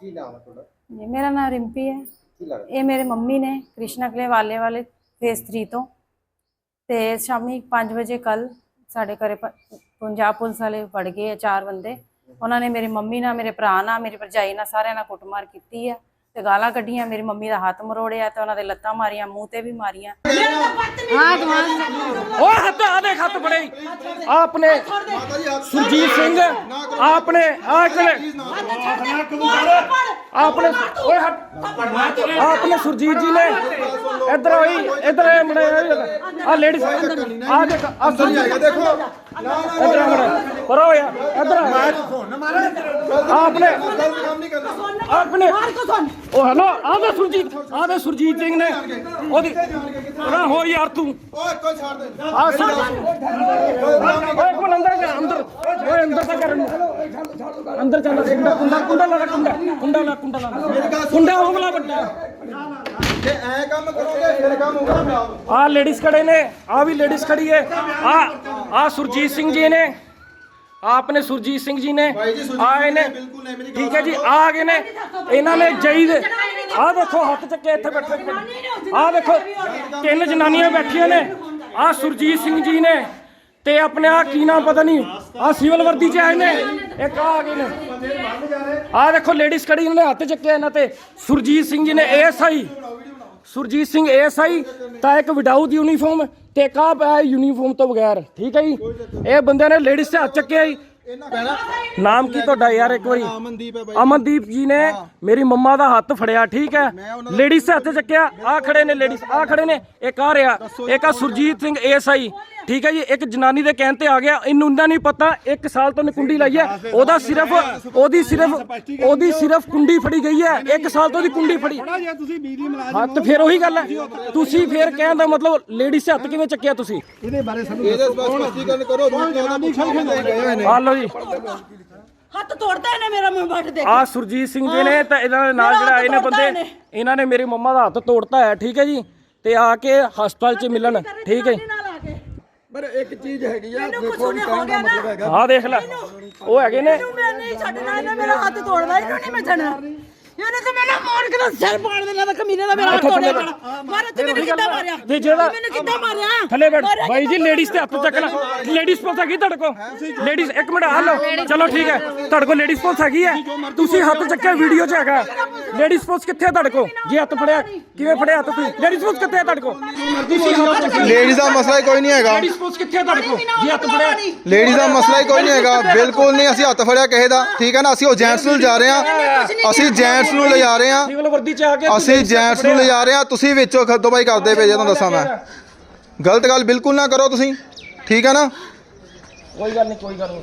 ਕੀ ਨਾਮ ਹੈ ਤੁਹਾਡਾ? ਜੀ ਮੇਰਾ ਨਾਮ ਰਿੰਪੀ ਹੈ। ਕੀ ਲੱਗਦਾ? ਇਹ ਮੇਰੇ ਮੰਮੀ ਨੇ ਕ੍ਰਿਸ਼ਨਾ ਕਲੇ ਵਾਲੇ ਵਾਲੇ ਫੇਸ 3 ਤੋਂ। ਤੇ ਸ਼ਾਮੀ 5 ਵਜੇ ਕੱਲ ਸਾਡੇ ਘਰੇ ਪ- ਪੰਜਾਬ ਪੁਲਿਸ ਵਾਲੇ ਵੜ ਗਏ ਆ ਚਾਰ ਬੰਦੇ। ਉਹਨਾਂ ਨੇ ਮੇਰੀ ਮੰਮੀ ਨਾਲ ਮੇਰੇ ਭਰਾ ਨਾਲ ਮੇਰੀ ਭਰਜਾਈ ਨਾਲ ਸਾਰਿਆਂ ਨਾਲ ਕੁੱਟਮਾਰ ਕੀਤੀ ਹੈ ਤੇ ਗਾਲਾਂ ਕੱਢੀਆਂ ਮੇਰੀ ਮੰਮੀ ਦਾ ਹੱਥ ਮਰੋੜਿਆ ਤੇ ਉਹਨਾਂ ਦੇ ਲੱਤਾਂ ਮਾਰੀਆਂ ਮੂੰਹ ਤੇ ਵੀ ਮਾਰੀਆਂ। ਉਹ ਹੱਥ ਆ ਦੇ ਹੱਥ ਫੜੇ। ਆਪਨੇ ਸੁਰਜੀਤ ਸਿੰਘ ਓਏ ਹੱਥ ਸੁਰਜੀਤ ਨੇ ਇੱਧਰ ਆਈ ਇੱਧਰ ਇਹ ਮੜੇ ਆ ਲੇਡੀਜ਼ ਆ ਦੇਖ ਆ ਅੰਦਰ ਜਾਏਗਾ ਦੇਖੋ ਇੱਧਰ ਆ ਮੜੇ ਪਰ ਹੋ ਯਾਰ, ਇੱਧਰ ਆ। ਆਪਨੇ ਕੰਮ ਨਹੀਂ ਕਰਨਾ ਆਪਣੇ ਉਹ ਹੈਲੋ ਆ ਸੁਰਜੀਤ ਆ ਸੁਰਜੀਤ ਸਿੰਘ ਨੇ। ਉਹਦੀ ਨਾ ਹੋ ਯਾਰ ਤੂੰ। ਓਏ ਕੋਈ ਛੱਡ ਦੇ ਆ ਸੁਣ ਓਏ ਕੋਲ ਅੰਦਰ ਜਾ, ਅੰਦਰ। ਓਏ ਅੰਦਰ ਤਾਂ ਕਰਨ ਅੰਦਰ ਚੱਲ ਕੁੰਡਾ ਕੁੰਡਾ ਲਾ, ਕੁੰਡਾ ਕੁੰਡਾ ਲਾ ਕੁੰਡਾ ਲਾ। ਕੁੰਡਾ ਹੋਗਲਾ ਵੱਡਾ। ਜੇ ਐ ਕੰਮ ਕਰੋਗੇ ਫਿਰ ਕੰਮ ਹੋਊਗਾ ਖਰਾਬ ਆ ਲੇਡੀਜ਼ ਖੜੇ ਨੇ ਆ ਵੀ ਲੇਡੀਜ਼ ਖੜੀ ਹੈ ਆ ਆ ਸੁਰਜੀਤ ਸਿੰਘ ਜੀ ਨੇ। ਆਪਨੇ ਸੁਰਜੀਤ ਸਿੰਘ ਜੀ ਨੇ। ਭਾਈ ਜੀ ਸੁਰਜੀਤ ਆਏ ਨੇ ਸਿੰਘ ਨੇ। ਬਿਲਕੁਲ ਨਹੀਂ, ਮੇਰੀ ਠੀਕ ਹੈ ਜੀ ਆ ਗਏ ਨੇ। ਇਹਨਾਂ ਨੇ ਜਈ ਦੇ ਆ ਦੇਖੋ ਹੱਥ ਚੱਕੇ ਇੱਥੇ ਬੈਠੇ। ਆ ਦੇਖੋ ਤਿੰਨ ਜਨਾਨੀਆਂ ਬੈਠੀਆਂ ਨੇ। ਆ ਸੁਰਜੀਤ ਸਿੰਘ ਜੀ ਨੇ। ਤੇ ਆਪਣੇ ਆ ਕੀ ਨਾਮ ਪਤਾ ਨਹੀਂ। ਆ ਸਿਵਲ ਵਰਦੀ ਚ ਆਏ ਨੇ। ਇੱਕ ਆ ਆ ਗਏ ਨੇ। ਆ ਦੇਖੋ ਲੇਡੀਜ਼ ਖੜੀ ਇਹਨਾਂ ਨੇ ਹੱਥ ਚੱਕੇ ਇਹਨਾਂ ਤੇ। ਸੁਰਜੀਤ ਸਿੰਘ ਜੀ ਨੇ ਐਸਆਈ ਸੁਰਜੀਤ ਸਿੰਘ ਐਸਆਈ ਤਾਂ ਇੱਕ ਵਿਡਾਊਟ ਯੂਨੀਫਾਰਮ ਤੇ ਇੱਕ ਆ ਯੂਨੀਫਾਰਮ ਤੋਂ ਬਗੈਰ ਠੀਕ ਹੈ ਜੀ? ਇਹ ਬੰਦੇ ਨੇ ਲੇਡੀਜ਼ ਤੇ ਹੱਥ ਚੱਕਿਆ ਜੀ। ਨਾਮ ਕੀ ਤੁਹਾਡਾ ਯਾਰ ਇੱਕ ਵਾਰੀ? ਅਮਨਦੀਪ ਹੈ ਬਾਈ। ਅਮਨਦੀਪ ਜੀ ਨੇ ਮੇਰੀ ਮੰਮਾ ਦਾ ਹੱਥ ਫੜਿਆ ਠੀਕ ਹੈ? ਲੇਡੀਜ਼ ਹੱਥ ਚੱਕਿਆ ਆ ਖੜੇ ਨੇ ਲੇਡੀਜ਼ ਆ ਖੜੇ ਨੇ। ਇੱਕ ਆ ਰਿਹਾ ਇੱਕ ਆ? ਸੁਰਜੀਤ ਸਿੰਘ ਏਐਸਆਈ ਠੀਕ ਹੈ ਜੀ ਇੱਕ ਜਨਾਨੀ ਦੇ ਕਹਿਣ ਤੇ ਆ ਗਿਆ ਇਹਨੂੰ ਇੰਨਾ ਨਹੀਂ ਪਤਾ ਇੱਕ ਸਾਲ ਤੋਂ ਨੇ ਕੁੰਡੀ ਲਾਈ ਹੈ ਉਹਦਾ ਸਿਰਫ ਉਹਦੀ ਸਿਰਫ ਉਹਦੀ ਸਿਰਫ ਕੁੰਡੀ ਫੜੀ ਗਈ ਹੈ ਇੱਕ ਸਾਲ ਤੋਂ ਦੀ ਕੁੰਡੀ ਫੜੀ। ਜੇ ਤੁਸੀਂ ਬਿਜਲੀ ਮੁਲਾਜ਼ਮ ਹਾਂ ਤੇ ਫਿਰ ਉਹੀ ਗੱਲ ਹੈ ਤੁਸੀਂ ਫਿਰ ਕਹਿਣ ਦਾ ਮਤਲਬ ਦੇ ਹੱਥ ਕਿਵੇਂ ਚੱਕਿਆ ਤੁਸੀਂ? ਇਹਦੇ ਬਾਰੇ ਸਾਨੂੰ ਇਹਦੇ ਕਰੋ ਨਹੀਂ ਗਏ ਹੋਏ ਨੇ ਆ ਲਓ ਜੀ। ਹੱਥ ਤੋੜਦਾ ਇਹਨੇ ਮੇਰਾ ਮੂੰਹ ਵੱਟ ਦੇ ਆ ਸੁਰਜੀਤ ਸਿੰਘ ਜੀ ਨੇ ਤਾਂ ਇਹਨਾਂ ਦੇ ਨਾਲ ਜਿਹੜਾ ਇਹਨੇ ਤੋੜਤਾ ਬੰਦੇ ਇਹਨੇ। ਨੇ ਮੇਰੀ ਮੰਮਾ ਦਾ ਹੱਥ ਤੋੜਤਾ ਹੈ ਠੀਕ ਹੈ ਜੀ ਤੇ ਆ ਕੇ ਹਸਪਤਾਲ 'ਚ ਮਿਲਣ ਠੀਕ ਹੈ ਜੀ। ਪਰ ਇੱਕ ਚੀਜ਼ ਹੈਗੀ ਆ ਮੈਨੂੰ ਕੁਛ ਨਹੀਂ ਹੋ ਗਿਆ ਨਾ? ਆਹ ਦੇਖ ਲੈ ਉਹ ਹੈਗੇ ਨੇ। ਇਹਨੂੰ ਮੈਂ ਨਹੀਂ ਛੱਡਣਾ ਇਹਨੇ ਮੇਰਾ ਹੱਥ ਤੋੜਦਾ ਇਹਨੂੰ ਨਹੀਂ ਮੈਂ ਛੱਡਣਾ? ਇਹਨੇ ਤੇ ਮੇਰਾ ਮੋੜ ਕੇ ਤਾਂ ਸਿਰ ਪਾੜ ਦੇਣਾ ਤਾਂ ਕਮੀਨੇ ਦਾ ਮੇਰਾ ਹੱਥ ਤੋੜਿਆ ਮਾਰੇ ਤੇ ਮੈਨੂੰ ਕਿੱਦਾਂ ਮਾਰਿਆ? ਤੇ ਜਿਹੜਾ ਮੈਨੂੰ ਕਿੱਦਾਂ ਮਾਰਿਆ? ਥੱਲੇ ਬੈਠ। ਮਾਰਿਆ ਭਾਈ ਜੀ ਲੇਡੀਜ਼ ਤੇ ਹੱਥ ਚੱਕਣਾ ਲੇਡੀਜ਼ ਪੁਲਿਸ ਹੈਗੀ ਤੁਹਾਡੇ ਕੋਲ? ਲੇਡੀਜ਼ ਇੱਕ ਮਿੰਟ ਆ ਲਓ। ਚਲੋ ਠੀਕ ਹੈ। ਤੁਹਾਡੇ ਕੋਲ ਲੇਡੀਜ਼ ਪੁਲਿਸ ਹੈਗੀ ਹੈ। ਤੁਸੀਂ ਹੱਥ ਚੱਕਿਆ ਵੀਡੀਓ 'ਚ ਹੈਗਾ। ਲੇਡੀਜ਼ ਪੁਲਿਸ ਕਿੱਥੇ ਹੈ ਤੁਹਾਡੇ ਕੋਲ? ਜੇ ਹੱਥ ਫੜਿਆ ਕਿਵੇਂ ਫੜਿਆ ਹੱਥ ਤੁਸੀਂ? ਲੇਡੀਜ਼ ਪੁਲਿਸ ਕਿੱਥੇ ਹੈ ਤੁਹਾਡੇ ਕੋਲ? ਤੁਸੀਂ ਹੱਥ ਚੱਕਿਆ ਲੇਡੀਜ਼ ਦਾ ਮਸਲਾ ਕੋਈ ਨਹੀਂ ਹੈਗਾ। ਲੇਡੀਜ਼ ਪੁਲਿਸ ਕਿੱਥੇ ਹੈ ਤੁਹਾਡੇ ਕੋਲ? ਜੇ ਹੱਥ ਫੜਿਆ। ਲੇਡੀਜ਼ ਦਾ ਮਸਲਾ ਹੀ ਕੋਈ ਨਹੀਂ ਹੈਗਾ। ਬਿਲਕੁਲ ਨਹੀਂ ਅਸੀਂ ਹੱਥ ਫੜਿਆ ਕਿਸੇ ਦਾ। ਠੀਕ ਹੈ ਨਾ? ਅਸੀਂ ਉਹ ਜੈਂਟਸ ਨੂੰ ਲਿਜਾ ਰਹੇ ਹਾਂ। ਅਸੀਂ ਜੈਂਟਸ ਨੂੰ ਲਿਜਾ ਰਹੇ ਹਾਂ। ਸਿਵਲ ਵਰਦੀ 'ਚ ਆ ਕੇ ਅਸੀਂ ਜੈਂਟਸ ਨੂੰ ਲਿਜਾ ਰਹੇ ਹਾਂ। ਤੁਸੀਂ ਵਿੱਚੋਂ ਖੱਦੋਬਾਈ ਕਰਦੇ ਪਏ ਜੇ ਤੁਹਾਨੂੰ ਦੱਸਾਂ ਮੈਂ। ਗਲਤ ਗੱਲ ਬਿਲਕੁਲ ਨਾ ਕਰੋ ਤੁਸੀਂ। ਠੀਕ ਹੈ ਨਾ? ਕੋਈ ਗੱਲ ਨਹੀਂ ਕੋਈ ਗੱਲ ਨਹੀਂ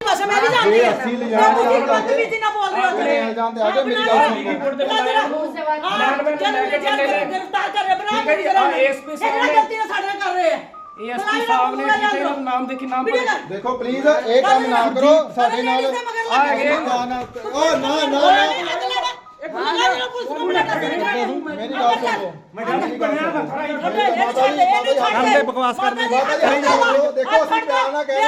ਬਸ ਮੈਂ ਵੀ ਜਾਂਦੀ ਹਾਂ ਬਾਬੂ ਜੀ ਬੰਦ ਵੀ ਜਿੰਨਾ ਬੋਲ ਰਹੇ ਹੋ ਤੁਸੀਂ। ਜਾਂਦੇ ਆ ਮੇਰੀ ਗੱਲ ਗ੍ਰਿਫਤਾਰ ਕਰ ਰਹੇ ਬਣਾ ਕੇ ਕਰਾਂ ਐਸਪੀ ਸਾਹਿਬ ਨੇ ਗਲਤੀ ਨਾਲ ਸਾਡੇ ਨਾਲ ਕਰ ਰਹੇ ਆ। ਏਐਸਪੀ ਸਾਹਿਬ ਨੇ ਕਿਸੇ ਨੂੰ ਨਾਮ ਦੇ ਕੀ ਨਾਮ ਪਰ ਦੇਖੋ ਪਲੀਜ਼ ਇਹ ਕੰਮ ਨਾ ਕਰੋ। ਸਾਡੇ ਨਾਲ ਆ। ਗਏ ਨਾ ਨਾ ਨਾ। ਨਾ ਨਾ ਇੱਕ ਮੁੰਡਾ ਜਿਹੜਾ ਪੁਲਿਸ ਨੂੰ ਮੁੰਡਾ ਕਰ ਰਿਹਾ ਮੇਰੀ ਗੱਲ ਸੁਣੋ ਕਰਦੇ ਬਕਵਾਸ ਕਰਦੇ ਦੇਖੋ ਅਸੀਂ ਪਿਆਰ ਨਾਲ ਕਹਿ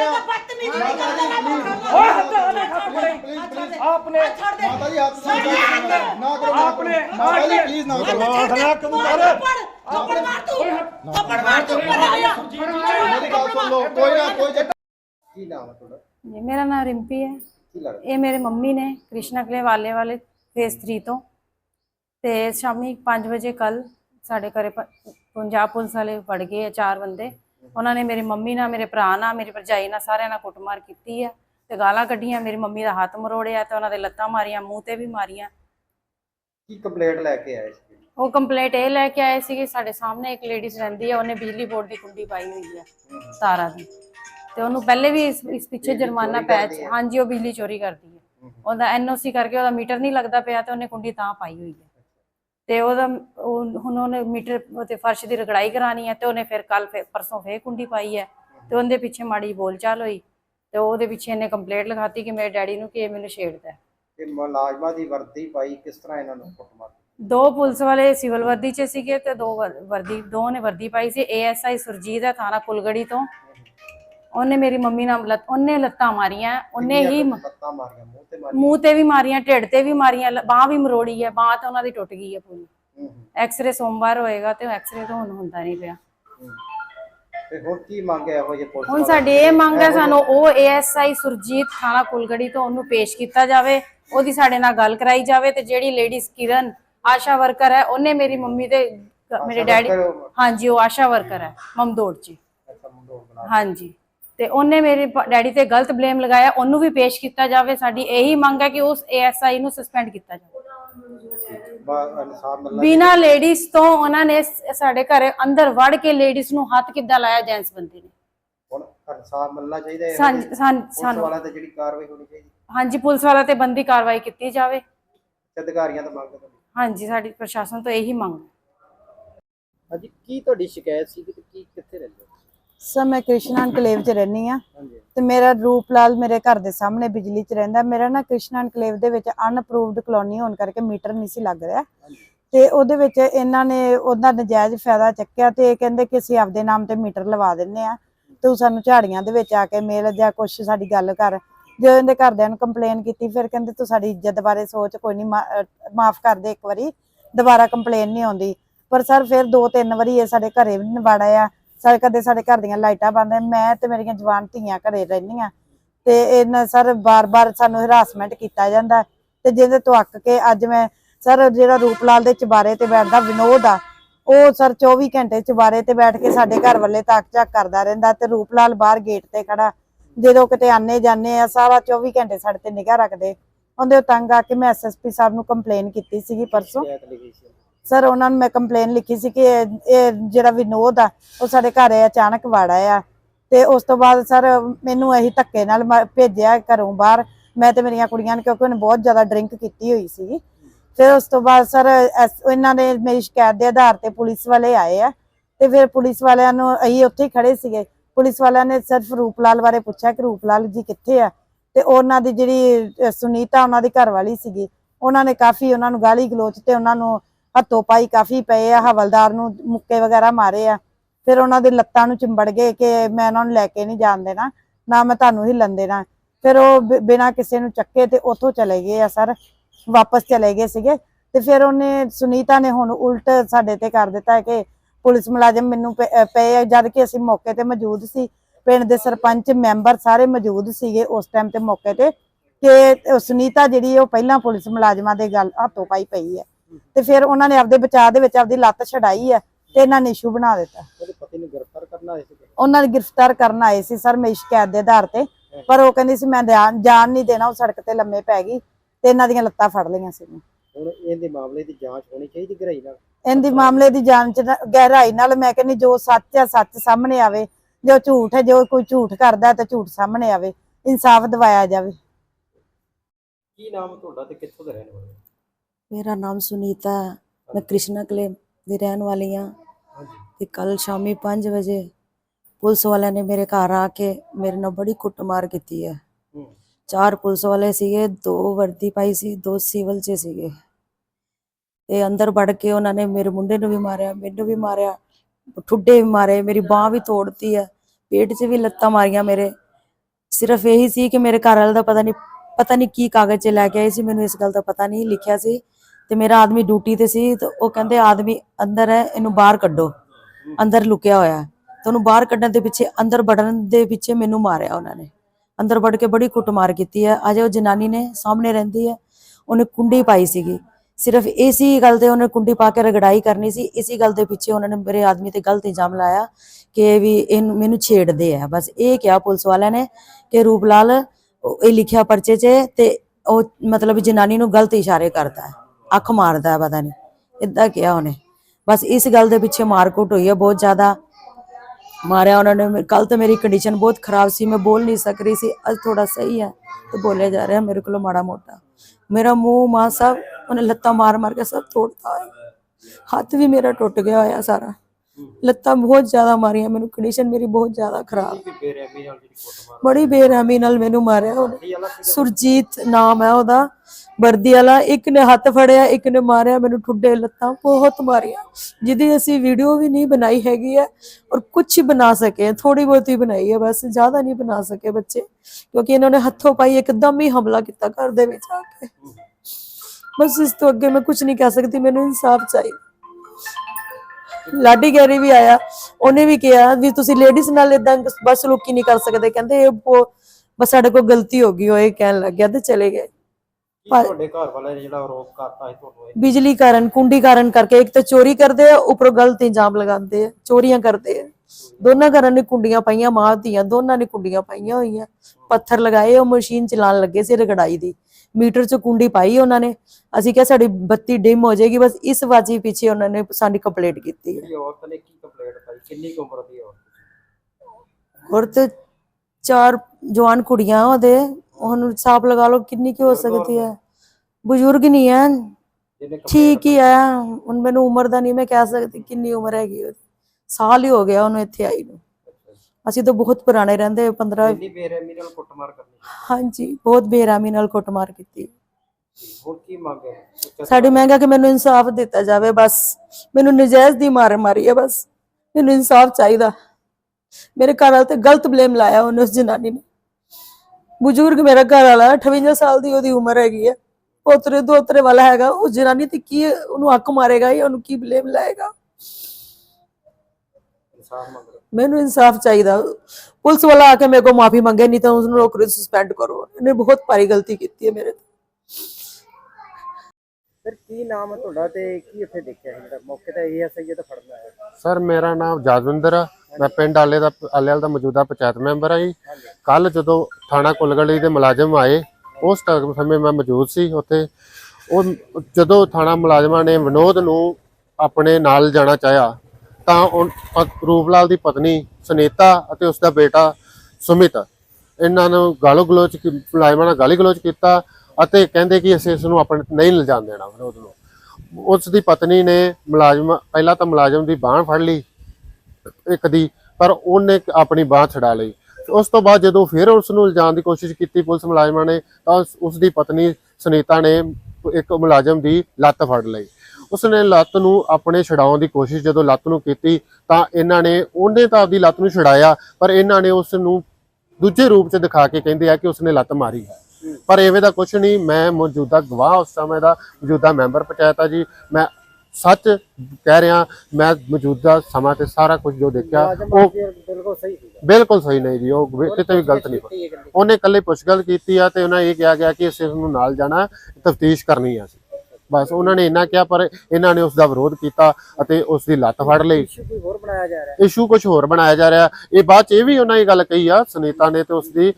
ਕਰਦੇ ਆ ਫੇਸ 3 ਤੋਂ। ਤੇ ਸ਼ਾਮੀ 5 ਵਜੇ ਕੱਲ ਸਾਡੇ ਘਰੇ ਪ- ਪੰਜਾਬ ਪੁਲਿਸ ਵਾਲੇ ਵੜ ਗਏ ਆ ਚਾਰ ਬੰਦੇ। ਉਹਨਾਂ ਨੇ ਮੇਰੀ ਮੰਮੀ ਨਾਲ ਮੇਰੇ ਭਰਾ ਨਾਲ ਮੇਰੀ ਭਰਜਾਈ ਨਾਲ ਸਾਰਿਆਂ ਨਾਲ ਕੁੱਟਮਾਰ ਕੀਤੀ ਹੈ ਤੇ ਗਾਲਾਂ ਕੱਢੀਆਂ। ਮੇਰੀ ਮੰਮੀ ਦਾ ਹੱਥ ਮਰੋੜਿਆ ਤੇ ਉਹਨਾਂ ਦੇ ਲੱਤਾਂ ਮਾਰੀਆਂ ਮੂੰਹ ਤੇ ਵੀ ਮਾਰੀਆਂ। ਕੀ ਕੰਪਲੇਂਟ ਲੈ ਕੇ ਆਏ ਸੀ? ਉਹ ਕੰਪਲੇਂਟ ਇਹ ਲੈ ਕੇ ਆਏ ਸੀ ਕਿ ਸਾਡੇ ਸਾਹਮਣੇ ਇੱਕ ਲੇਡੀਜ਼ ਰਹਿੰਦੀ ਹੈ ਉਹਨੇ ਬਿਜਲੀ ਬੋਰਡ ਦੀ ਕੁੰਡੀ ਪਾਈ ਹੋਈ ਹੈ ਤਾਰਾਂ ਦੀ। ਤੇ ਉਹਨੂੰ ਪਹਿਲੇ ਵੀ ਇਸ ਇਸ ਪਿੱਛੇ ਜੁਰਮਾਨਾ ਪੈ ਚ ਹਾਂਜੀ ਉਹ ਬਿਜਲੀ ਚੋਰੀ ਕਰਦੀ ਹੈ ਉਹਦਾ ਐਨਓਸੀ ਕਰਕੇ ਉਹਦਾ ਮੀਟਰ ਨਹੀਂ ਲੱਗਦਾ ਪਿਆ ਤੇ ਉਹਨੇ ਕੁੰਡੀ ਤਾਂ ਪਾਈ ਹੋਈ ਹੈ। ਤੇ ਉਹਦਾ ਉਹ- ਹੁਣ ਉਹਨੇ ਮੀਟਰ ਤੇ ਫਰਸ਼ ਦੀ ਰਗੜਾਈ ਕਰਾਣੀ ਹੈ ਤੇ ਉਹਨੇ ਫਿਰ ਕੱਲ ਪਰਸੋਂ ਫੇਰ ਕੁੰਡੀ ਪਾਈ ਹੈ ਤੇ ਉਹਦੇ ਪਿੱਛੇ ਮਾੜੀ ਬੋਲਚਾਲ ਹੋਈ ਤੇ ਉਹਦੇ ਪਿੱਛੇ ਇਹਨੇ ਕੰਪਲੇਂਟ ਲਿਖਾਤੀ ਕਿ ਮੇਰੇ ਡੈਡੀ ਨੂੰ ਕਿ ਇਹ ਮੈਨੂੰ ਛੇੜਦਾ। ਕਿ ਮੁਲਾਜ਼ਮਾਂ ਦੀ ਵਰਦੀ ਪਾਈ ਕਿਸ ਤਰ੍ਹਾਂ ਇਹਨਾਂ ਨੂੰ ਕੁੱਟਮਾਰ ਦੋ ਪੁਲਿਸ ਵਾਲੇ ਸਿਵਲ ਵਰਦੀ 'ਚ ਸੀਗੇ ਤੇ ਦੋ ਵਰ- ਵਰਦੀ ਦੋ ਨੇ ਵਰਦੀ ਪਾਈ ਸੀ। ਏਐਸਆਈ ਸੁਰਜੀਤ ਹੈ ਥਾਣਾ ਕੁਲਗੜੀ ਤੋਂ। ਉਹਨੇ ਮੇਰੀ ਮੰਮੀ ਨਾਲ ਲੱਤ ਉਹਨੇ ਲੱਤਾਂ ਮਾਰੀਆਂ ਉਹਨੇ ਹੀ ਮ- ਲੱਤਾਂ ਮਾਰੀਆਂ ਮੂੰਹ ਤੇ ਮਾਰੀਆਂ? ਮੂੰਹ ਤੇ ਵੀ ਮਾਰੀਆਂ ਢਿੱਡ ਤੇ ਵੀ ਮਾਰੀਆਂ ਬਾਹ ਵੀ ਮਰੋੜੀ ਹੈ ਬਾਹ ਤਾਂ ਉਹਨਾਂ ਦੀ ਟੁੱਟ ਗਈ ਹੈ ਪੂਰੀ। ਹੂੰ, ਹੂੰ, ਐਕਸ-ਰੇ ਸੋਮਵਾਰ ਹੋਏਗਾ ਤੇ ਐਕਸ-ਰੇ ਤਾਂ ਹੁਣ ਹੁੰਦਾ ਨਹੀਂ ਪਿਆ। ਹੂੰ। ਤੇ ਹੁਣ ਕੀ ਮੰਗਿਆ ਇਹੋ ਜਿਹੇ ਪੁਲਿਸ ਹੁਣ ਵਾਲਿਆਂ ਸਾਡੀ ਇਹ ਮੰਗ ਹੈ ਸਾਨੂੰ ਉਹ ਏਐਸਆਈ ਸੁਰਜੀਤ ਥਾਣਾ ਕੁਲਗੜੀ ਤੋਂ ਉਹਨੂੰ ਪੇਸ਼ ਕੀਤਾ ਜਾਵੇ ਉਹਦੀ ਸਾਡੇ ਨਾਲ ਗੱਲ ਕਰਾਈ ਜਾਵੇ ਤੇ ਜਿਹੜੀ ਲੇਡੀਜ਼ ਕਿਰਨ ਆਸ਼ਾ ਵਰਕਰ ਹੈ ਉਹਨੇ ਮੇਰੀ ਮੰਮੀ ਤੇ ਮੇਰੇ ਡੈਡੀ worker? ਹਾਂਜੀ ਉਹ ਆਸ਼ਾ ਵਰਕਰ ਹੈ ਮਮਦੋੜ ਅੱਛਾ, ਬਣਾ ਹਾਂਜੀ। ਤੇ ਉਹਨੇ ਮੇਰੇ ਡੈਡੀ ਤੇ ਗਲਤ ਬਲੇਮ ਲਗਾਇਆ ਉਹਨੂੰ ਵੀ ਪੇਸ਼ ਕੀਤਾ ਜਾਵੇ। ਸਾਡੀ ਇਹੀ ਮੰਗ ਹੈ ਕਿ ਉਸ ਏਐਸਆਈ ਨੂੰ ਸਸਪੈਂਡ ਕੀਤਾ ਜਾਵੇ। ਬਿਨਾ ਲੇਡੀਜ਼ ਤੋਂ ਉਹਨਾਂ ਨੇ ਸਾਡੇ ਘਰ ਅੰਦਰ ਵੜ ਕੇ ਲੇਡੀਜ਼ ਨੂੰ ਹੱਥ ਕਿੱਦਾਂ ਲਾਇਆ ਜੈਂਟਸ ਬੰਦੇ ਨੇ। ਹੁਣ ਇਨਸਾਫ ਮਿਲਣਾ ਚਾਹੀਦਾ ਹੈ ਸਾਨ- ਸਾਨ- ਪੁਲਿਸ ਸਾਨੂੰ ਵਾਲਿਆਂ ਤੇ ਜਿਹੜੀ ਕਾਰਵਾਈ ਹੋਣੀ ਚਾਹੀਦੀ। ਹਾਂਜੀ ਪੁਲਿਸ ਵਾਲਾ ਤੇ ਬੰਦੀ ਕਾਰਵਾਈ ਕੀਤੀ ਜਾਵੇ। ਅਧਿਕਾਰੀਆਂ ਤੋਂ ਮੰਗ ਹਾਂਜੀ ਸਾਡੀ ਪ੍ਰਸ਼ਾਸਨ ਤੋਂ ਇਹੀ ਮੰਗ ਹੈ। ਹਾਂਜੀ ਕੀ ਤੁਹਾਡੀ ਸ਼ਿਕਾਇਤ ਸੀ? ਕਿ ਕੀ ਕਿੱਥੇ ਰਹਿੰਦੇ? ਸਰ, ਮੈਂ ਕ੍ਰਿਸ਼ਨਾ ਐਨਕਲੇਵ 'ਚ ਰਹਿੰਦੀ ਆ ਤੇ ਮੇਰਾ ਰੂਪ ਲਾਲ ਮੇਰੇ ਘਰ ਦੇ ਸਾਹਮਣੇ ਬਿਜਲੀ 'ਚ ਰਹਿੰਦਾ। ਮੇਰਾ ਨਾ ਕ੍ਰਿਸ਼ਨਾ ਐਨਕਲੇਵ ਦੇ ਵਿੱਚ ਅਨਅਪਰੂਵਡ ਕਲੋਨੀ ਹੋਣ ਕਰਕੇ ਮੀਟਰ ਨਹੀਂ ਸੀ ਲੱਗ ਰਿਹਾ। ਤੇ ਉਹਦੇ ਵਿੱਚ ਇਹਨਾਂ ਨੇ ਉਹਦਾ ਨਜਾਇਜ਼ ਫਾਇਦਾ ਚੱਕਿਆ ਤੇ ਕਹਿੰਦੇ ਕਿ ਅਸੀਂ ਆਪਦੇ ਨਾਮ ਤੇ ਮੀਟਰ ਲਵਾ ਦਿੰਨੇ ਆ ਤੂੰ ਸਾਨੂੰ ਝਾੜੀਆਂ ਦੇ ਵਿੱਚ ਆ ਕੇ ਮੇਲ ਜਾਂ ਕੁਛ ਸਾਡੀ ਗੱਲ ਕਰ ਜਦੋਂ ਇਹਦੇ ਘਰਦਿਆਂ ਨੂੰ ਕੰਪਲੇਨ ਕੀਤੀ, ਫਿਰ ਕਹਿੰਦੇ ਤੂੰ ਸਾਡੀ ਇੱਜ਼ਤ ਬਾਰੇ ਸੋਚ, ਕੋਈ ਨਹੀਂ ਮਾਫ ਕਰ ਦੇ ਇੱਕ ਵਾਰੀ, ਦੁਬਾਰਾ ਕੰਪਲੇਨ ਨਹੀਂ ਆਉਂਦੀ। ਪਰ ਸਰ, ਫਿਰ ਦੋ ਤਿੰਨ ਵਾਰੀ ਇਹ ਸਾਡੇ ਘਰੇ ਵੀ ਨਵਾੜਾ ਆ। ਸਾਡੇ ਕਦੇ ਸਾਡੇ ਘਰ ਦੀਆਂ ਲਾਈਟਾਂ ਬੰਦ ਮੈਂ ਤੇ ਮੇਰੀਆਂ ਜਵਾਨ ਧੀਆਂ ਘਰੇ ਰਹਿੰਦੀਆਂ। ਤੇ ਇਹਨਾਂ ਸਰ ਬਾਰ-ਬਾਰ ਸਾਨੂੰ ਹਰਾਸਮੈਂਟ ਕੀਤਾ ਜਾਂਦਾ ਤੇ ਜਿਹਦੇ ਤੋਂ ਅੱਕ ਕੇ ਅੱਜ ਮੈਂ ਸਰ ਜਿਹੜਾ ਰੂਪਲਾਲ ਦੇ ਚਬਾਰੇ ਤੇ ਬੈਠਦਾ, ਵਿਨੋਦ ਆ, ਉਹ ਸਰ 24 ਘੰਟੇ ਚਬਾਰੇ ਤੇ ਬੈਠ ਕੇ ਸਾਡੇ ਘਰ ਵੱਲੇ ਤੱਕ ਚੱਕ ਕਰਦਾ ਰਹਿੰਦਾ ਤੇ ਰੂਪਲਾਲ ਬਾਹਰ ਗੇਟ ਤੇ ਖੜਾ। ਜਦੋਂ ਕਿਤੇ ਆਨੇ ਜਾਂਦੇ ਆ, ਸਾਰਾ 24 ਘੰਟੇ ਸਾਡੇ ਤੇ ਨਿਗਾਹ ਰੱਖਦੇ। ਉਹਦੇ ਤੰਗ ਆ ਕੇ ਮੈਂ ਐਸਐਸਪੀ ਸਾਹਿਬ ਨੂੰ ਕੰਪਲੇਨ ਕੀਤੀ ਸੀਗੀ ਪਰਸੋਂ। ਸਰ, ਉਹਨਾਂ ਨੂੰ ਮੈਂ ਕੰਪਲੇਨ ਲਿਖੀ ਸੀ ਕਿ ਇਹ ਜਿਹੜਾ ਵਿਨੋਦ ਆ, ਉਹ ਸਾਡੇ ਘਰ ਅਚਾਨਕ ਵਾੜਾ ਆ। ਤੇ ਉਸ ਤੋਂ ਬਾਅਦ ਸਰ, ਮੈਨੂੰ ਇਹੀ ਧੱਕੇ ਨਾਲ ਭੇਜਿਆ ਘਰੋਂ ਬਾਹਰ। ਮੈਂ ਤੇ ਮੇਰੀਆਂ ਕੁੜੀਆਂ ਨੇ ਕਿਉਂਕਿ ਉਹਨੇ ਬਹੁਤ ਜ਼ਿਆਦਾ ਡਰਿੰਕ ਕੀਤੀ ਹੋਈ ਸੀ। ਫਿਰ ਉਸ ਤੋਂ ਬਾਅਦ ਸਰ ਇਹਨਾਂ ਨੇ ਮੇਰੀ ਸ਼ਿਕਾਇਤ ਦੇ ਆਧਾਰ ਤੇ ਪੁਲਿਸ ਵਾਲੇ ਆਏ ਆ। ਤੇ ਫਿਰ ਪੁਲਿਸ ਵਾਲਿਆਂ ਨੂੰ ਅਸੀਂ ਉੱਥੇ ਹੀ ਖੜੇ ਸੀਗੇ। ਪੁਲਿਸ ਵਾਲਿਆਂ ਨੇ ਸਿਰਫ ਰੂਪਲਾਲ ਬਾਰੇ ਪੁੱਛਿਆ ਕਿ ਰੂਪ ਲਾਲ ਜੀ ਕਿੱਥੇ ਆ। ਤੇ ਉਹਨਾਂ ਦੀ ਜਿਹੜੀ ਸੁਨੀਤਾ ਉਹਨਾਂ ਦੀ ਘਰ ਵਾਲੀ ਸੀਗੀ, ਉਹਨਾਂ ਨੇ ਕਾਫੀ ਉਹਨਾਂ ਨੂੰ ਗਾਲੀ ਗਲੋਚ ਤੇ ਉਹਨਾਂ ਨੂੰ ਹੱਥੋਂ ਪਾਈ ਕਾਫੀ ਪਏ ਆ ਹਵਲਦਾਰ ਨੂੰ ਮੁੱਕੇ ਵਗੈਰਾ ਮਾਰੇ ਆ। ਫਿਰ ਉਹਨਾਂ ਦੇ ਲੱਤਾਂ ਨੂੰ ਚਿੰਬੜ ਗਏ ਕਿ ਮੈਂ ਉਹਨਾਂ ਨੂੰ ਲੈ ਕੇ ਨਹੀਂ ਜਾਣ ਦੇਣਾ ਨਾ ਮੈਂ ਤੁਹਾਨੂੰ ਹਿੱਲਣ ਦੇਣਾ। ਫਿਰ ਉਹ ਬਿ- ਬਿਨਾਂ ਕਿਸੇ ਨੂੰ ਚੱਕੇ ਤੇ ਉੱਥੋਂ ਚਲੇ ਗਏ ਆ ਸਰ ਵਾਪਸ ਚਲੇ ਗਏ ਸੀਗੇ। ਤੇ ਫਿਰ ਉਹਨੇ ਸੁਨੀਤਾ ਨੇ ਹੁਣ ਉਲਟ ਸਾਡੇ ਤੇ ਕਰ ਦਿੱਤਾ ਕਿ ਪੁਲਿਸ ਮੁਲਾਜ਼ਮ ਮੈਨੂੰ ਪਏ ਆ, ਜਦ ਕਿ ਅਸੀਂ ਮੌਕੇ ਤੇ ਮੌਜੂਦ ਸੀ। ਪਿੰਡ ਦੇ ਸਰਪੰਚ ਮੈਂਬਰ ਸਾਰੇ ਮੌਜੂਦ ਸੀਗੇ ਉਸ ਟਾਈਮ ਤੇ ਮੌਕੇ ਤੇ। ਕਿ ਸੁਨੀਤਾ ਜਿਹੜੀ ਉਹ ਪਹਿਲਾਂ ਪੁਲਿਸ ਮੁਲਾਜ਼ਮਾਂ ਦੇ ਗੱਲ ਹੱਥੋਂ ਪਾਈ ਪਈ ਹੈ ਤੇ ਫਿਰ ਉਹਨਾਂ ਨੇ ਆਪਦੇ ਬਚਾਅ ਦੇ ਵਿੱਚ ਆਪਦੀ ਲੱਤ ਛਡਾਈ ਹੈ ਤੇ ਇਹਨਾਂ ਨੇ ਇਸ਼ੂ ਬਣਾ ਦਿੱਤਾ। ਉਹਦੇ ਪਤੀ ਨੂੰ ਗ੍ਰਿਫਤਾਰ ਕਰਨਾ ਹੋਇਆ ਸੀ ਉਹਨਾਂ ਨੇ ਗ੍ਰਿਫਤਾਰ ਕਰਨ ਆਏ ਸੀ ਸਰ ਮੇਰੀ ਸ਼ਿਕਾਇਤ ਦੇ ਆਧਾਰ ਤੇ। ਪਰ ਉਹ ਕਹਿੰਦੀ ਸੀ ਮੈਂ ਜਾਣ ਨਹੀਂ ਦੇਣਾ ਉਹ ਸੜਕ ਤੇ ਲੰਮੇ ਪੈ ਗਈ ਤੇ ਇਹਨਾਂ ਦੀਆਂ ਲੱਤਾਂ ਫੜ ਲਈਆਂ ਸੀ। ਹੁਣ ਇਹਦੇ ਮਾਮਲੇ ਦੀ ਜਾਂਚ ਹੋਣੀ ਚਾਹੀਦੀ ਗਹਿਰਾਈ ਨਾਲ? ਇਹਦੀ ਮਾਮਲੇ ਦੀ ਜਾਂਚ ਨਾ- ਗਹਿਰਾਈ ਨਾਲ ਮੈਂ ਕਹਿੰਦੀ ਜੋ ਸੱਚ ਹੈ ਸੱਚ ਸਾਹਮਣੇ ਆਵੇ ਜੋ ਝੂਠ ਹੈ ਜੋ ਕੋਈ ਝੂਠ ਕਰਦਾ ਹੈ ਤਾਂ ਝੂਠ ਸਾਹਮਣੇ ਆਵੇ ਇਨਸਾਫ ਦਿਵਾਇਆ ਜਾਵੇ। ਕੀ ਨਾਮ ਤੁਹਾਡਾ ਤੇ ਕਿੱਥੋਂ ਦੇ ਰਹਿਣ ਵਾਲੇ? ਹੋ? ਮੇਰਾ ਨਾਮ ਸੁਨੀਤਾ ਹੈ। ਮੈਂ ਕ੍ਰਿਸ਼ਨਾ ਕਲੇ ਦੀ ਰਹਿਣ ਵਾਲੀ ਹਾਂ। ਤੇ ਕੱਲ ਸ਼ਾਮੀ 5 ਵਜੇ ਪੁਲਿਸ ਵਾਲਿਆਂ ਨੇ ਮੇਰੇ ਘਰ ਆ ਕੇ ਮੇਰੇ ਨਾਲ ਬੜੀ ਕੁੱਟਮਾਰ ਕੀਤੀ ਹੈ। ਹੂੰ। ਚਾਰ ਪੁਲਿਸ ਵਾਲੇ ਸੀਗੇ ਦੋ ਵਰਦੀ ਪਾਈ ਸੀ ਦੋ ਸਿਵਲ 'ਚ ਸੀਗੇ। ਤੇ ਅੰਦਰ ਵੜ ਕੇ ਉਹਨਾਂ ਨੇ ਮੇਰੇ ਮੁੰਡੇ ਨੂੰ ਵੀ ਮਾਰਿਆ ਮੈਨੂੰ ਵੀ ਮਾਰਿਆ ਠੁੱਡੇ ਵੀ ਮਾਰੇ ਮੇਰੀ ਬਾਹ ਵੀ ਤੋੜਤੀ ਹੈ। ਪੇਟ 'ਚ ਵੀ ਲੱਤਾਂ ਮਾਰੀਆਂ ਮੇਰੇ। ਸਿਰਫ ਇਹੀ ਸੀ ਕਿ ਮੇਰੇ ਘਰ ਵਾਲੇ ਦਾ ਪਤਾ ਨਹੀਂ ਪਤਾ ਨਹੀਂ ਕੀ ਕਾਗਜ਼ 'ਚ ਲੈ ਕੇ ਆਏ ਸੀ ਮੈਨੂੰ ਇਸ ਗੱਲ ਦਾ ਪਤਾ ਨਹੀਂ ਲਿਖਿਆ ਸੀ। ਤੇ ਮੇਰਾ ਆਦਮੀ ਡਿਊਟੀ ਤੇ ਸੀ ਤੇ ਉਹ ਕਹਿੰਦੇ ਆਦਮੀ ਅੰਦਰ ਹੈ ਇਹਨੂੰ ਬਾਹਰ ਕੱਢੋ। ਅੰਦਰ ਲੁਕਿਆ ਹੋਇਆ ਹੈ। ਤੇ ਉਹਨੂੰ ਬਾਹਰ ਕੱਢਣ ਦੇ ਪਿੱਛੇ ਅੰਦਰ ਵੜਨ ਦੇ ਪਿੱਛੇ ਮੈਨੂੰ ਮਾਰਿਆ ਉਹਨਾਂ ਨੇ। ਅੰਦਰ ਵੜ ਕੇ ਬੜੀ ਕੁੱਟਮਾਰ ਕੀਤੀ ਹੈ। ਅਜੇ ਉਹ ਜਨਾਨੀ ਨੇ ਸਾਹਮਣੇ ਰਹਿੰਦੀ ਹੈ। ਉਹਨੇ ਕੁੰਡੀ ਪਾਈ ਸੀਗੀ। ਸਿਰਫ ਇਸੀ ਗੱਲ ਤੇ ਉਹਨੇ ਕੁੰਡੀ ਪਾ ਕੇ ਰਗੜਾਈ ਕਰਨੀ ਸੀ। ਇਸੀ ਗੱਲ ਦੇ ਪਿੱਛੇ ਉਹਨਾਂ ਨੇ ਮੇਰੇ ਆਦਮੀ ਤੇ ਗਲਤ ਇਲਜ਼ਾਮ ਲਾਇਆ ਕਿ ਵੀ ਇਹਨੂੰ ਮੈਨੂੰ ਛੇੜਦੇ ਆ। ਬਸ ਇਹ ਕਿਹਾ ਪੁਲਿਸ ਵਾਲਿਆਂ ਨੇ ਕਿ ਰੂਪਲਾਲ ਉਹ- ਇਹ ਲਿਖਿਆ ਪਰਚੇ 'ਚ ਤੇ ਉਹ ਮਤਲਬ ਜਨਾਨੀ ਨੂੰ ਗਲਤ ਇਸ਼ਾਰੇ ਕਰਦਾ ਹੈ। ਅੱਖ ਮਾਰਦਾ ਪਤਾ ਨਹੀਂ। ਇਦਾਂ ਕਿਹਾ ਉਹਨੇ। ਬਸ ਇਸ ਗੱਲ ਦੇ ਪਿੱਛੇ ਮਾਰਕੁੱਟ ਹੋਈ ਹੈ, ਬਹੁਤ ਜ਼ਿਆਦਾ ਮਾਰਿਆ ਉਹਨਾਂ ਨੇ। ਕੱਲ ਤਾਂ ਮੇਰੀ ਕੰਡੀਸ਼ਨ ਬਹੁਤ ਖਰਾਬ ਸੀ, ਮੈਂ ਬੋਲ ਨਹੀਂ ਸਕ ਰਹੀ ਸੀ। ਅੱਜ ਥੋੜਾ ਸਹੀ ਹੈ, ਤੇ ਬੋਲਿਆ ਜਾ ਰਿਹਾ ਮੇਰੇ ਕੋਲ ਮਾੜਾ ਮੋਟਾ। ਮੇਰਾ ਮੂੰਹ, ਮਾਂ ਸਭ, ਉਹਨੇ ਲੱਤਾਂ ਮਾਰ ਮਾਰ ਕੇ ਸਭ ਤੋੜਤਾ ਹੈ ਹੱਥ ਵੀ ਮੇਰਾ ਟੁੱਟ ਗਿਆ ਹੋਇਆ ਸਾਰਾ। ਲੱਤਾਂ ਬਹੁਤ ਜ਼ਿਆਦਾ ਮਾਰੀਆਂ ਮੈਨੂੰ ਕੰਡੀਸ਼ਨ ਮੇਰੀ ਬਹੁਤ ਜ਼ਿਆਦਾ ਖਰਾਬ। ਬੜੀ ਬੇਰਹਿਮੀ ਨਾਲ ਮੈਨੂੰ ਮਾਰਿਆ ਉਹਨੇ। ਸੁਰਜੀਤ ਨਾਮ ਹੈ ਉਹਦਾ ਵਰਦੀ ਵਾਲਾ। ਇੱਕ ਨੇ ਹੱਥ ਫੜਿਆ ਇੱਕ ਨੇ ਮਾਰਿਆ ਮੈਨੂੰ ਠੁੱਡੇ ਲੱਤਾਂ ਬਹੁਤ ਮਾਰੀਆਂ। ਜਿਹਦੀ ਅਸੀਂ ਵੀਡੀਓ ਵੀ ਨਹੀਂ ਬਣਾਈ ਹੈਗੀ ਹੈ ਔਰ ਕੁਝ ਹੀ ਬਣਾ ਸਕੇ ਥੋੜੀ ਬਹੁਤੀ ਬਣਾਈ ਹੈ ਬਸ ਜ਼ਿਆਦਾ ਨਹੀਂ ਬਣਾ ਸਕੇ ਬੱਚੇ। ਕਿਉਂਕਿ ਇਹਨਾਂ ਨੇ ਹੱਥੋਂ ਪਾਈ ਇੱਕਦਮ ਹੀ ਹਮਲਾ ਕੀਤਾ ਘਰ ਦੇ ਵਿੱਚ ਆ ਕੇ। ਬਸ ਇਸ ਤੋਂ ਅੱਗੇ ਮੈਂ ਕੁਝ ਨਹੀਂ ਕਹਿ ਸਕਦੀ ਮੈਨੂੰ ਇਨਸਾਫ ਚਾਹੀਦਾ। ਲਾਡੀ ਗੈਰੀ ਵੀ ਆਇਆ ਉਹਨੇ ਵੀ ਕਿਹਾ ਵੀ ਤੁਸੀਂ ਲੇਡੀਜ਼ ਨਾਲ ਇਦਾਂ ਬਸ ਸਲੂਕੀ ਨਹੀਂ ਕਰ ਸਕਦੇ ਕਹਿੰਦੇ ਇਹ ਬਸ ਸਾਡੇ ਕੋਲ ਗਲਤੀ ਹੋ ਗਈ ਉਹ ਇਹ ਕਹਿਣ ਲੱਗ ਗਿਆ ਤੇ ਚਲੇ ਗਏ। ਕੀ ਤੁਹਾਡੇ ਘਰ ਵਾਲੇ ਨੇ ਜਿਹੜਾ ਆਰੋਪ ਕਰਤਾ ਹੈ ਤੁਹਾਨੂੰ ਇਹ? ਬਿਜਲੀ ਕਾਰਨ ਕੁੰਡੀ ਕਾਰਨ ਕਰਕੇ ਇੱਕ ਤਾਂ ਚੋਰੀ ਕਰਦੇ ਆ ਉੱਪਰੋਂ ਗਲਤ ਇੰਜਾਮ ਲਗਾਉਂਦੇ ਆ ਚੋਰੀਆਂ ਕਰਦੇ ਆ। ਦੋਨਾਂ ਘਰਾਂ ਨੇ ਕੁੰਡੀਆਂ ਪਾਈਆਂ ਮਾਂ ਧੀਆਂ ਦੋਨਾਂ ਨੇ ਕੁੰਡੀਆਂ ਪਾਈਆਂ ਹੋਈਆਂ ਪੱਥਰ ਲਗਾਏ ਉਹ ਮਸ਼ੀਨ ਚਲਾਉਣ ਲੱਗੇ ਸੀ ਰਗੜਾਈ ਦੀ। ਮੀਟਰ 'ਚ ਕੁੰਡੀ ਪਾਈ ਉਹਨਾਂ ਨੇ। ਅਸੀਂ ਕਿਹਾ ਸਾਡੀ ਬੱਤੀ ਡਿਮ ਹੋ ਜਾਏਗੀ ਬਸ ਇਸ ਵਾਜੀ ਪਿੱਛੇ ਉਹਨਾਂ ਨੇ ਸਾਡੀ ਕੰਪਲੇਂਟ ਕੀਤੀ ਹੈ। ਔਰਤ ਨੇ ਕੀ ਕੰਪਲੇਂਟ ਪਾਈ? ਕਿੰਨੀ ਕੁ ਉਮਰ ਦੀ ਔਰਤ? ਹੋਰ ਤੇ ਚਾਰ ਜਵਾਨ ਕੁੜੀਆਂ ਉਹਦੇ ਉਹਨੂੰ ਹਿਸਾਬ ਲਗਾ ਲਓ ਕਿੰਨੀ ਕੀ ਹੋ ਸਕਦੀ ਹੈ। ਬਜ਼ੁਰਗ ਨਹੀਂ ਹੈ। ਠੀਕ ਹੀ ਹੈ। ਹੁਣ ਮੈਨੂੰ ਉਮਰ ਦਾ ਨਹੀਂ ਮੈਂ ਕਹਿ ਸਕਦੀ ਕਿੰਨੀ ਉਮਰ ਹੈਗੀ ਸਾਲ ਹੀ ਹੋ ਗਿਆ ਉਹਨੂੰ ਇੱਥੇ ਆਈ ਨੂੰ। ਅਸੀਂ ਤਾਂ ਬਹੁਤ ਪੁਰਾਣੇ ਰਹਿੰਦੇ 15 ਇੰਨੀ ਬੇਰਹਿਮੀ ਨਾਲ ਕੁੱਟਮਾਰ ਕਰਨੀ। ਹਾਂਜੀ ਬਹੁਤ ਬੇਰਾਮੀ ਨਾਲ ਕੁੱਟਮਾਰ ਕੀਤੀ। ਹੁਣ ਕੀ ਮੰਗ ਹੈ ਉੱਚਾ ਸਾਡੀ ਮਹਿੰਗਾ ਕਿ ਮੈਨੂੰ ਇਨਸਾਫ ਦਿੱਤਾ ਜਾਵੇ ਬਸ। ਮੈਨੂੰ ਨਜਾਇਜ਼ ਦੀ ਮਾਰ ਮਾਰੀ ਹੈ ਬਸ। ਮੈਨੂੰ ਇਨਸਾਫ ਚਾਹੀਦਾ। ਮੇਰੇ ਘਰ ਵਾਲੇ ਤੇ ਗਲਤ ਬਲੇਮ ਲਾਇਆ ਉਹਨੇ ਉਸ ਜਨਾਨੀ ਨੇ। ਬਜ਼ੁਰਗ ਮੇਰਾ ਘਰ ਵਾਲਾ 58 ਸਾਲ ਦੀ ਉਹਦੀ ਉਮਰ ਹੈਗੀ ਹੈ। ਪੋਤਰੇ ਦੋਤਰੇ ਵਾਲਾ ਹੈਗਾ। ਉਸ ਜਨਾਨੀ ਤੇ ਕੀ ਉਹਨੂੰ ਹੱਕ ਮਾਰੇਗਾ ਜਾਂ ਉਹਨੂੰ ਕੀ ਬਲੇਮ ਲਾਏਗਾ? ਮੰਗ ਰਹੇ ਮੈਨੂੰ ਇਨਸਾਫ ਚਾਹੀਦਾ। ਪੁਲਿਸ ਵਾਲਾ ਆ ਕੇ ਮੇਰੇ ਕੋਲ ਮਾਫੀ ਮੰਗੇ ਨਹੀਂ ਤਾਂ ਉਸ ਨੂੰ ਨੌਕਰੀ ਸਸਪੈਂਡ ਕਰੋ। ਇਹਨੇ ਬਹੁਤ ਭਾਰੀ ਗਲਤੀ ਕੀਤੀ ਹੈ ਮੇਰੇ ਤੋਂ। ਫਿਰ ਕੀ ਨਾਮ ਹੈ ਤੁਹਾਡਾ ਤੇ ਕੀ ਉੱਥੇ ਦੇਖਿਆ ਸੀ? ਜਿਹੜਾ ਮੌਕੇ ਤੇ ਏਐਸਆਈ ਤਾਂ ਫੜਨਾ ਹੈ। ਸਰ ਮੇਰਾ ਨਾਮ ਜਾਦਵਿੰਦਰ ਆ। ਮੈਂ ਪਿੰਡ ਆਲੇ ਦਾ ਆਲੇਵਾਲ ਦਾ ਮੌਜੂਦਾ ਪੰਚਾਇਤ ਮੈਂਬਰ ਆ ਜੀ। ਕੱਲ ਜਦੋਂ ਥਾਣਾ ਕੁਲਗੜੀ ਦੇ ਮੁਲਾਜ਼ਮ ਆਏ ਉਸ ਟਾਈਮ ਸਮੇਂ ਮੈਂ ਮੌਜੂਦ ਸੀ ਉੱਥੇ। ਉਹ ਜਦੋਂ ਥਾਣਾ ਮੁਲਾਜ਼ਮਾਂ ਨੇ ਵਿਨੋਦ ਨੂੰ ਆਪਣੇ ਨਾਲ ਜਾਣਾ ਚਾਹਿਆ ਤਾਂ ਉਹ ਅ- ਰੂਪਲਾਲ ਦੀ ਪਤਨੀ ਸੁਨੀਤਾ ਅਤੇ ਉਸ ਦਾ ਬੇਟਾ ਸੁਮਿਤ, ਇਹਨਾਂ ਨੂੰ ਗਾਲੋ ਗਲੋਚ ਕੀ- ਮੁਲਾਜ਼ਮਾਂ ਨਾਲ ਗਾਲੀ ਗਲੋਚ ਕੀਤਾ ਅਤੇ ਕਹਿੰਦੇ ਕਿ ਅਸੀਂ ਇਸ ਨੂੰ ਆਪਣੇ ਨਹੀਂ ਲਿਜਾਣ ਦੇਣਾ ਵਿਰੋਧ ਨੂੰ। ਉਸ ਦੀ ਪਤਨੀ ਨੇ ਮੁਲਾਜ਼ਮ ਪਹਿਲਾਂ ਤਾਂ ਮੁਲਾਜ਼ਮ ਦੀ ਬਾਹ ਫੜ ਲਈ ਇੱਕ ਦੀ, ਪਰ ਉਹਨੇ ਆਪਣੀ ਬਾਹ ਛਡਾ ਲਈ। ਉਸ ਤੋਂ ਬਾਅਦ ਜਦੋਂ ਫਿਰ ਉਸ ਨੂੰ ਇਲਜ਼ਾਮ ਦੀ ਕੋਸ਼ਿਸ਼ ਕੀਤੀ ਪੁਲਿਸ ਮੁਲਾਜ਼ਮਾਂ ਨੇ, ਤਾਂ ਉਸ- ਉਸ ਦੀ ਪਤਨੀ ਸੁਨੀਤਾ ਨੇ ਇੱਕ ਮੁਲਾਜ਼ਮ ਦੀ ਲੱਤ ਫੜ ਲਈ। ਉਸਨੇ ਲੱਤ ਨੂੰ ਆਪਣੇ ਛਡਾਉਣ ਦੀ ਕੋਸ਼ਿਸ਼ ਜਦੋਂ ਲੱਤ ਨੂੰ ਕੀਤੀ ਤਾਂ ਇਹਨਾਂ ਨੇ ਉਹਨੇ ਤਾਂ ਆਪਦੀ ਲੱਤ ਨੂੰ ਛਡਾਇਆ ਪਰ ਇਹਨਾਂ ਨੇ ਉਸ ਨੂੰ ਦੂਜੇ ਰੂਪ 'ਚ ਦਿਖਾ ਕੇ ਕਹਿੰਦੇ ਆ ਕਿ ਉਸਨੇ ਲੱਤ ਮਾਰੀ ਹੈ। ਪਰ ਐਵੇਂ ਦਾ ਕੁਝ ਨਹੀਂ ਮੈਂ ਮੌਜੂਦਾ ਗਵਾਹ ਉਸ ਸਮੇਂ ਦਾ ਮੌਜੂਦਾ ਮੈਂਬਰ ਪੰਚਾਇਤ ਆ ਜੀ। ਮੈਂ ਸੱਚ ਕਹਿ ਰਿਹਾ ਮੈਂ ਮੌਜੂਦਾ ਸਮਾਂ ਤੇ ਸਾਰਾ ਕੁਝ ਜੋ ਦੇਖਿਆ ਉਹ ਬਿਲਕੁਲ ਸਹੀ ਸੀ ਬਿਲਕੁਲ ਸਹੀ ਨਹੀਂ ਜੀ ਉਹ ਕਿਤੇ ਵੀ ਗਲਤ ਨਹੀਂ ਉਹਨੇ ਇਕੱਲੇ ਪੁੱਛਗਲ ਕੀਤੀ ਆ ਤੇ ਉਹਨਾਂ ਇਹ ਕਿਹਾ ਗਿਆ ਕਿ ਇਸ ਨੂੰ ਨਾਲ ਜਾਣਾ ਤਫਤੀਸ਼ ਕਰਨੀ ਆ ਅਸੀਂ। ਬਸ ਉਹਨਾਂ ਨੇ ਇੰਨਾ ਕਿਹਾ ਪਰ ਇਹਨਾਂ ਨੇ ਉਸ ਦਾ ਵਿਰੋਧ ਕੀਤਾ ਅਤੇ ਉਸ ਦੀ ਲੱਤ ਫੜ ਲਈ। ਕੋਈ ਹੋਰ ਬਣਾਇਆ ਜਾ ਰਿਹਾ? ਇਸ਼ੂ ਕੁਝ ਹੋਰ ਬਣਾਇਆ ਜਾ ਰਿਹਾ। ਇਹ ਬਾਅਦ ਚ ਇਹ ਵੀ ਉਹਨਾਂ ਇਹ ਗੱਲ ਕਹੀ ਆ ਸੁਨੀਤਾ ਨੇ ਤੇ ਉਸ ਦੀ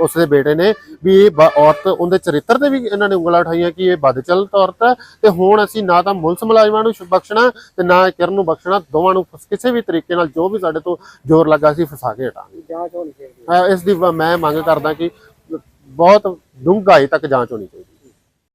ਉਸ ਦੇ ਬੇਟੇ ਨੇ ਵੀ ਇਹ ਔਰਤ ਉਹਦੇ ਚਰਿੱਤਰ ਤੇ ਵੀ ਇਹਨਾਂ ਨੇ ਉਂਗਲਾਂ ਉਠਾਈਆਂ ਕਿ ਇਹ ਬਦਚਲਤ ਔਰਤ ਹੈ ਤੇ ਹੁਣ ਅਸੀਂ ਨਾ ਤਾਂ ਮੁਲਸ ਮੁਲਾਜ਼ਮਾਂ ਨੂੰ ਬਖਸ਼ਣਾ ਤੇ ਨਾ ਕਿਰਨ ਨੂੰ ਬਖਸ਼ਣਾ ਦੋਵਾਂ ਨੂੰ ਕਿਸੇ ਵੀ ਤਰੀਕੇ ਨਾਲ ਜੋ ਵੀ ਸਾਡੇ ਤੋਂ ਜ਼ੋਰ ਲੱਗਾ ਸੀ ਫਸਾ ਕੇ ਹਟਾਂਗੇ। ਇਸ ਦੀ ਮੈਂ ਮੰਗ ਕਰਦਾ ਕਿ ਬਹੁਤ ਡੂੰਘਾਈ ਤੱਕ ਜਾਂਚ ਹੋਣੀ ਚਾਹੀਦੀ